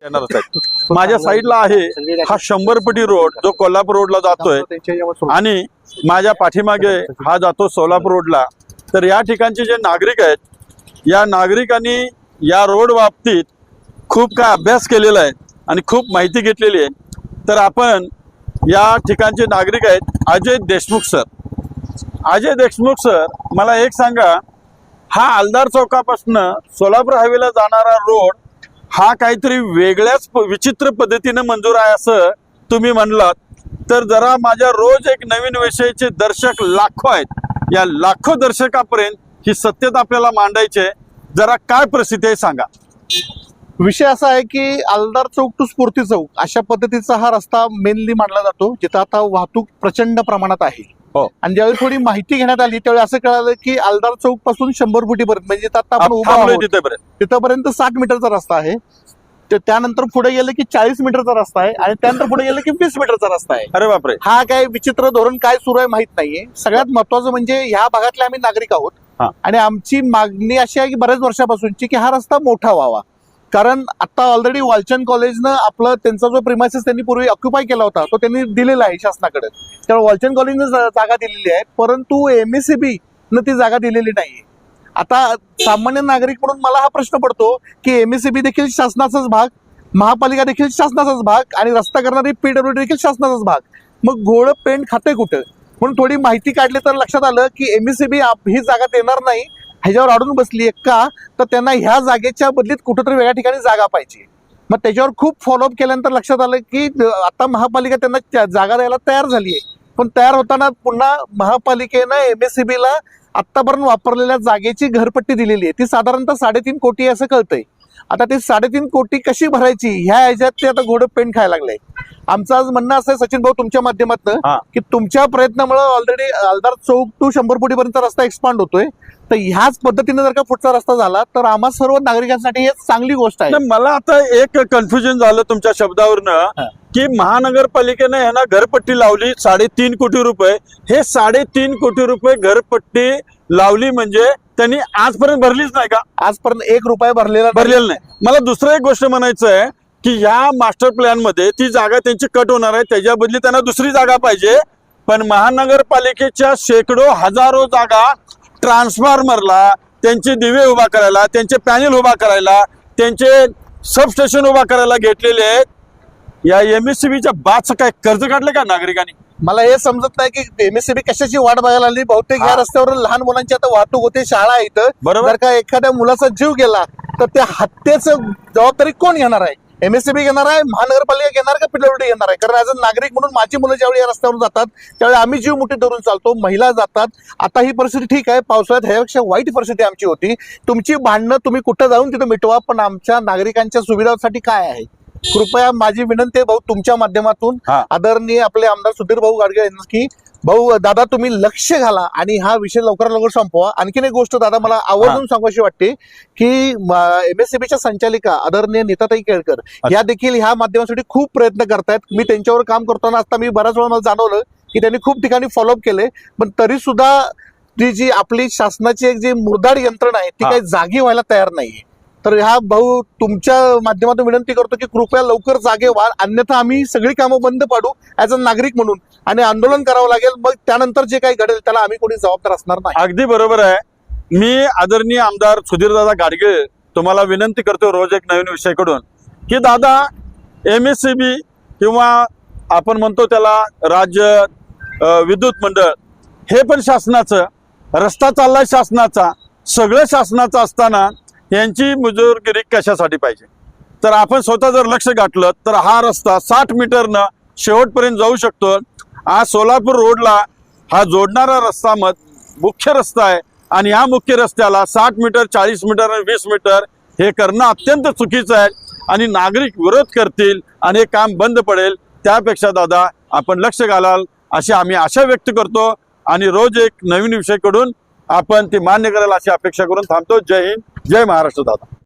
माझ्या साईडला आहे हा शंभरपटी रोड जो कोल्हापूर रोडला जातोय. आणि माझ्या पाठीमागे हा जातो सोलापूर रोडला. तर या ठिकाणचे जे नागरिक आहेत या नागरिकांनी या रोड बाबतीत खूप काय अभ्यास केलेला आहे आणि खूप माहिती घेतलेली आहे. तर आपण या ठिकाणचे नागरिक आहेत अजय देशमुख सर. अजय देशमुख सर मला एक सांगा हा आलदार चौकापासून सोलापूर हायवेला जाणारा रोड हा काहीतरी वेगळ्याच प- विचित्र पद्धतीने मंजूर आहे असं तुम्ही म्हणलात. तर जरा माझ्या रोज एक नवीन विषयाचे दर्शक लाखो आहेत. या लाखो दर्शकापर्यंत ही सत्यता आपल्याला मांडायची आहे. जरा काय प्रसिद्धी आहे सांगा. विषय असा आहे की आलदार चौक टू स्फूर्ती चौक अशा पद्धतीचा हा रस्ता मेनली मानला जातो जिथं आता वाहतूक प्रचंड प्रमाणात आहे. हो. आणि ज्यावेळी थोडी माहिती घेण्यात आली त्यावेळी असं कळालं की आलदार चौकपासून शंभर फुटीपर्यंत म्हणजे आता आपण उभा आहोत, तिथेपर्यंत. साठ मीटरचा रस्ता आहे. ते त्यानंतर पुढे गेलं की चाळीस मीटरचा रस्ता आहे आणि त्यानंतर पुढे गेलं की वीस मीटरचा रस्ता आहे. अरे बापरे. हा काय विचित्र धोरण काय सुरू आहे माहीत नाहीये. सगळ्यात महत्वाचं म्हणजे ह्या भागातले आम्ही नागरिक आहोत. आणि आमची मागणी अशी आहे की बऱ्याच वर्षापासूनची की हा रस्ता मोठा व्हावा. कारण आता ऑलरेडी वालचंद कॉलेजनं आपलं त्यांचा जो प्रिमायसेस त्यांनी पूर्वी ऑक्युपाय केला होता तो त्यांनी दिलेला आहे शासनाकडे. त्यामुळे वालचंद कॉलेजनं जा- जागा दिलेली आहे परंतु एम ए सी न ती जागा दिलेली नाही आता सामान्य नागरिक म्हणून मला हा प्रश्न पडतो की एमएससीबी देखील शासनाचाच भाग महापालिका देखील शासनाचाच भाग आणि रस्ता करणारी पीडब्ल्यूडी देखील शासनाचाच भाग. मग घोळ पेंट खाते कुठं? म्हणून थोडी माहिती काढली तर लक्षात आलं की एम एस सी बी ही जागा देणार नाही ह्याच्यावर अडून बसली आहे का तर त्यांना ह्या जागेच्या बदलीत कुठेतरी वेगळ्या ठिकाणी जागा पाहिजे. मग त्याच्यावर खूप फॉलोअप केल्यानंतर लक्षात आलं की आता महापालिका त्यांना त्या जागा द्यायला तयार झाली आहे. पण तयार होताना पुन्हा महापालिकेनं एम एस सी ला आत्तापर्यंत वापरलेल्या जागेची घरपट्टी दिलेली आहे. ती साधारणतः साडेतीन कोटी आहे असं कळतंय. आता ती साडेतीन कोटी कशी भरायची? ह्या ह्याच्यात ते आता घोडं पेंट खायला लागलंय आमचं आज म्हणणं असं आहे सचिन भाऊ तुमच्या माध्यमातून हा. की तुमच्या प्रयत्नामुळे ऑलरेडी आलदार चौक टू शंभर फुटीपर्यंत रस्ता एक्सपांड होतोय. तर ह्याच पद्धतीने जर का पुढचा रस्ता झाला तर आम्हा सर्व नागरिकांसाठी हे चांगली गोष्ट आहे. नाही, मला आता एक कन्फ्युजन झालं तुमच्या शब्दावरनं. की महानगरपालिकेने यांना घरपट्टी लावली साडेतीन कोटी रुपये. हे साडेतीन कोटी रुपये घरपट्टी लावली म्हणजे त्यांनी आजपर्यंत भरलीच नाही का? आजपर्यंत एक रुपया भरलेला. भरलेलं नाही. मला दुसरं एक गोष्ट म्हणायचं आहे की ह्या मास्टर प्लॅनमध्ये ती जागा त्यांची कट होणार आहे. त्याच्या बदली त्यांना दुसरी जागा पाहिजे. पण महानगरपालिकेच्या शेकडो हजारो जागा ट्रान्सफॉर्मरला त्यांचे दिवे उभा करायला त्यांचे पॅनल उभा करायला त्यांचे सबस्टेशन उभा करायला घेतलेले आहेत. या एम एस सी बीच्या बादचं काय कर्ज काढले का नागरिकांनी? मला हे समजत नाही की एमएससीबी कशाची वाट बघायला आली? बहुतेक या. रस्त्यावर लहान मुलांची आता वाहतूक होते शाळा आहे इथं. बरोबर. का एखाद्या मुलाचा जीव गेला तर त्या हत्येचं जबाबदारी कोण घेणार आहे? एमएससीबी घेणार आहे महानगरपालिका घेणार का पीडब्ल्यूडी घेणार आहे? कारण ऍज अ नागरिक म्हणून माझी मुलं ज्यावेळी या रस्त्यावर जातात त्यावेळी आम्ही जीव मुठी धरून चालतो महिला जातात. आता ही परिस्थिती ठीक आहे पावसाळ्यात ह्यापेक्षा वाईट परिस्थिती आमची होती. तुमची भांडणं तुम्ही कुठं जाऊन तिथं मिटवा पण आमच्या नागरिकांच्या सुविधांसाठी काय आहे? कृपया माझी विनंती आहे भाऊ तुमच्या माध्यमातून हा. आदरणीय आपले आमदार सुधीर भाऊ गाडगे यांना की भाऊ दादा तुम्ही लक्ष घाला आणि हा विषय लवकरात लवकर संपवा. आणखीन एक गोष्ट दादा मला आवर्जून सांगायची वाटते की एमएससीबीच्या संचालिका आदरणीय नीताताई केळकर या देखील ह्या माध्यमासाठी खूप प्रयत्न करतायत. मी त्यांच्यावर काम करताना आता मी बऱ्याच वेळा मला जाणवलं की त्यांनी खूप ठिकाणी फॉलोअप केले पण तरी सुद्धा ती जी आपली शासनाची एक जी मुरदाड यंत्रणा आहे ती हा. काही जागी व्हायला तयार नाहीये. तर ह्या भाऊ तुमच्या माध्यमातून विनंती करतो की कृपया लवकर जागे व्हा. अन्यथा आम्ही सगळी कामं बंद पाडू ऍज अ नागरिक म्हणून. आणि आंदोलन करावं लागेल. मग त्यानंतर जे काही घडेल त्याला आम्ही कोणी जबाबदार असणार नाही. अगदी बरोबर आहे. मी आदरणीय आमदार सुधीरदादा गाडगे तुम्हाला विनंती करतो रोज एक नवीन विषयाकडून. की दादा एम एस सी बी किंवा आपण म्हणतो त्याला राज्य विद्युत मंडळ हे पण शासनाचं रस्ता चाललाय शासनाचा. सगळं शासनाचं असताना यांची मुजोरगिरी कशासाठी पाहिजे? तर आपण स्वतः जर लक्ष गाठलं तर हा रस्ता साठ मीटरनं शेवटपर्यंत जाऊ शकतो. आज सोलापूर रोडला हा जोडणारा रस्ता मत मुख्य रस्ता आहे. आणि या मुख्य रस्त्याला साठ मीटर चाळीस मीटर आणि वीस मीटर हे करणं अत्यंत चुकीचं आहे. आणि नागरिक विरोध करतील आणि हे काम बंद पडेल त्यापेक्षा दादा आपण लक्ष घालाल अशी आम्ही आशा व्यक्त करतो. आणि रोज एक नवीन विषयकडून आपण ती मान्य करायला अशी अपेक्षा करून थांबतो. जय हिंद जय महाराष्ट्र दादा.